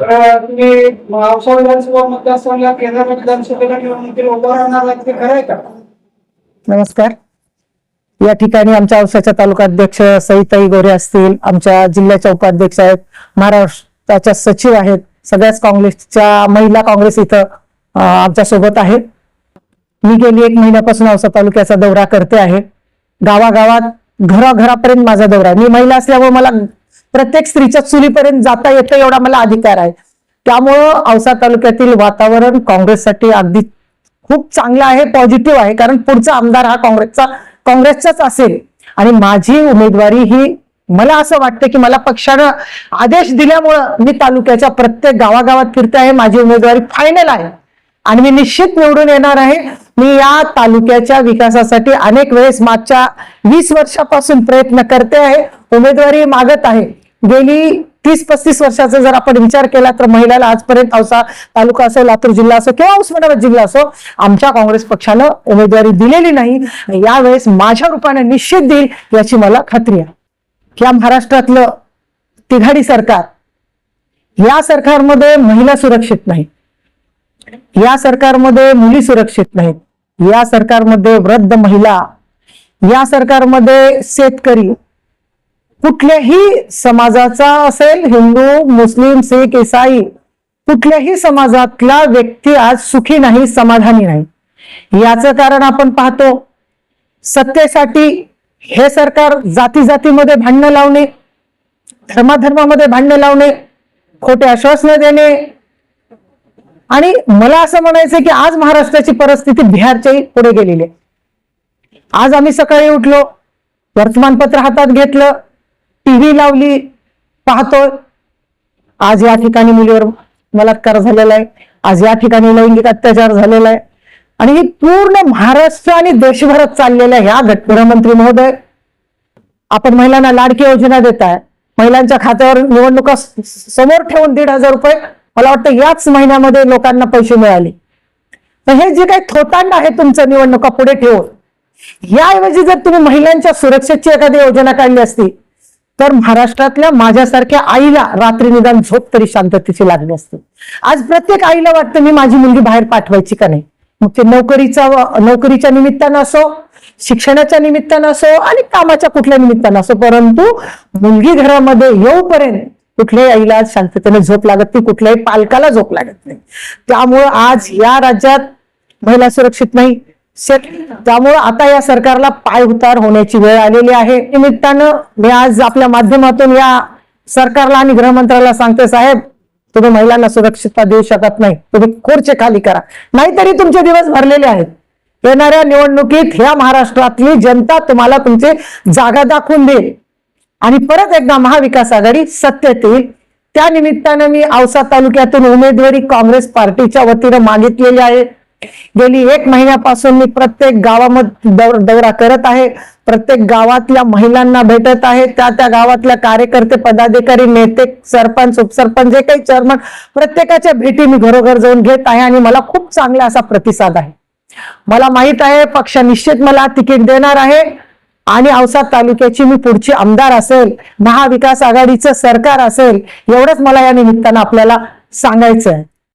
तुम्ही औसा विधानसभा मतदारसंघात केंद्र विधानसभेला निवडणुकीला उभं राहणार आहात ते खरं आहे का? नमस्कार. या ठिकाणी आमच्या औसाच्या तालुका अध्यक्ष सईताई गोरे असतील आमच्या जिल्ह्याच्या उपाध्यक्ष आहेत महाराष्ट्राच्या सचिव आहेत सगळ्याच काँग्रेसच्या महिला काँग्रेस इथं आमच्यासोबत आहेत. मी गेली एक महिन्यापासून औसा तालुक्याचा दौरा करते आहे. गावागावात घराघरापर्यंत माझा दौरा मी महिला असल्यामुळे मला प्रत्येक स्त्रीच्या चुलीपर्यंत जाता येतं एवढा मला अधिकार आहे. त्यामुळं औसा तालुक्यातील वातावरण काँग्रेससाठी अगदी खूप चांगलं आहे पॉझिटिव्ह आहे. कारण पुढचा आमदार हा काँग्रेसचा काँग्रेसचाच असेल. आणि माझी उमेदवारी ही मला असं वाटतं की मला पक्षानं आदेश दिल्यामुळं मी तालुक्याच्या प्रत्येक गावागावात फिरते आहे माझी उमेदवारी फायनल आहे. आणि मी निश्चित निवडून येणार आहे. मी या तालुक्याच्या विकासासाठी अनेक वेळेस मागच्या वीस वर्षापासून प्रयत्न करते आहे. उमेदवारी मागत आहे. गेली तीस पस्तीस वर्षाचा जर आपण विचार केला तर महिलाला आजपर्यंत औसा तालुका असो लातूर जिल्हा असो किंवा उस्मानाबाद जिल्हा असो आमच्या काँग्रेस पक्षानं उमेदवारी दिलेली नाही. यावेळेस माझ्या रूपाने निश्चित देईल याची मला खात्री आहे. या महाराष्ट्रातलं तिघाडी सरकार या सरकारमध्ये महिला सुरक्षित नाही या सरकारमध्ये मुली सुरक्षित नाहीत. या सरकारमध्ये वृद्ध महिला या सरकारमध्ये शेतकरी कुठल्याही समाजाचा असेल हिंदू मुस्लिम शीख इसाई कुठल्याही समाजातला व्यक्ती आज सुखी नाही समाधानी नाही. याचं कारण आपण पाहतो सत्तेसाठी हे सरकार जाती जातीमध्ये भांडणं लावणे धर्माधर्मामध्ये भांडणं लावणे खोटे आश्वासनं देणे. आणि मला असं म्हणायचं की आज महाराष्ट्राची परिस्थिती बिहारच्याही पुढे गेलेली आहे. आज आम्ही सकाळी उठलो वर्तमानपत्र हातात घेतलं टीव्ही लावली पाहतोय. आज या ठिकाणी मुलीवर बलात्कार झालेला आहे. आज या ठिकाणी लैंगिक अत्याचार झालेला आहे. आणि ही पूर्ण महाराष्ट्र आणि देशभरात चाललेल्या ह्या गृहमंत्री महोदय आपण महिलांना लाडकी योजना देत आहे महिलांच्या खात्यावर निवडणुका समोर ठेवून दीड हजार रुपये मला वाटतं याच महिन्यामध्ये लोकांना पैसे मिळाले. तर हे जे काही थोतांड आहे तुमचं निवडणुका पुढे ठेवून याऐवजी जर तुम्ही महिलांच्या सुरक्षेची एखादी योजना काढली असती तर महाराष्ट्रातल्या माझ्यासारख्या आईला रात्री निदान झोप तरी शांततेची लागली असते. आज प्रत्येक आईला वाटतं मी माझी मुलगी बाहेर पाठवायची का नाही? मग ते नोकरीचा नोकरीच्या निमित्तानं असो शिक्षणाच्या निमित्तानं असो आणि कामाच्या कुठल्या निमित्तानं असो परंतु मुलगी घरामध्ये येऊपर्यंत कुठल्याही आईला आज शांततेने झोप लागत नाही कुठल्याही पालकाला झोप लागत नाही. त्यामुळं आज या राज्यात महिला सुरक्षित नाही त्यामुळं आता या सरकारला पाय उतार होण्याची वेळ आलेली आहे. निमित्तानं मी आज आपल्या माध्यमातून या सरकारला आणि गृहमंत्र्याला सांगते साहेब तुम्ही महिलांना सुरक्षितता देऊ शकत नाही. तुम्ही खोरचे खाली करा. नाहीतरी तुमचे दिवस भरलेले आहेत. येणाऱ्या निवडणुकीत ह्या महाराष्ट्रातली जनता तुम्हाला तुमचे जागा दाखवून देईल. आणि परत एकदा महाविकास आघाडी सत्तेत येईल. त्या निमित्तानं मी औसा तालुक्यातून उमेदवारी काँग्रेस पार्टीच्या वतीनं मागितलेली आहे. गेली एक महिन्यापासून मी प्रत्येक गावामध्ये दौर- दौरा करत आहे. प्रत्येक गावातल्या महिलांना भेटत आहे. त्या त्या गावातल्या कार्यकर्ते पदाधिकारी नेते सरपंच उपसरपंच जे काही चेअरमन प्रत्येकाच्या भेटी मी घरोघर जाऊन घेत आहे आणि मला खूप चांगला असा प्रतिसाद आहे. मला माहीत आहे पक्ष निश्चित मला तिकीट देणार आहे आणि औसा तालुक्याची मी पुढची आमदार असेल महाविकास आघाडीचं सरकार असेल एवढंच मला या निमित्तानं आपल्याला सांगायचं आहे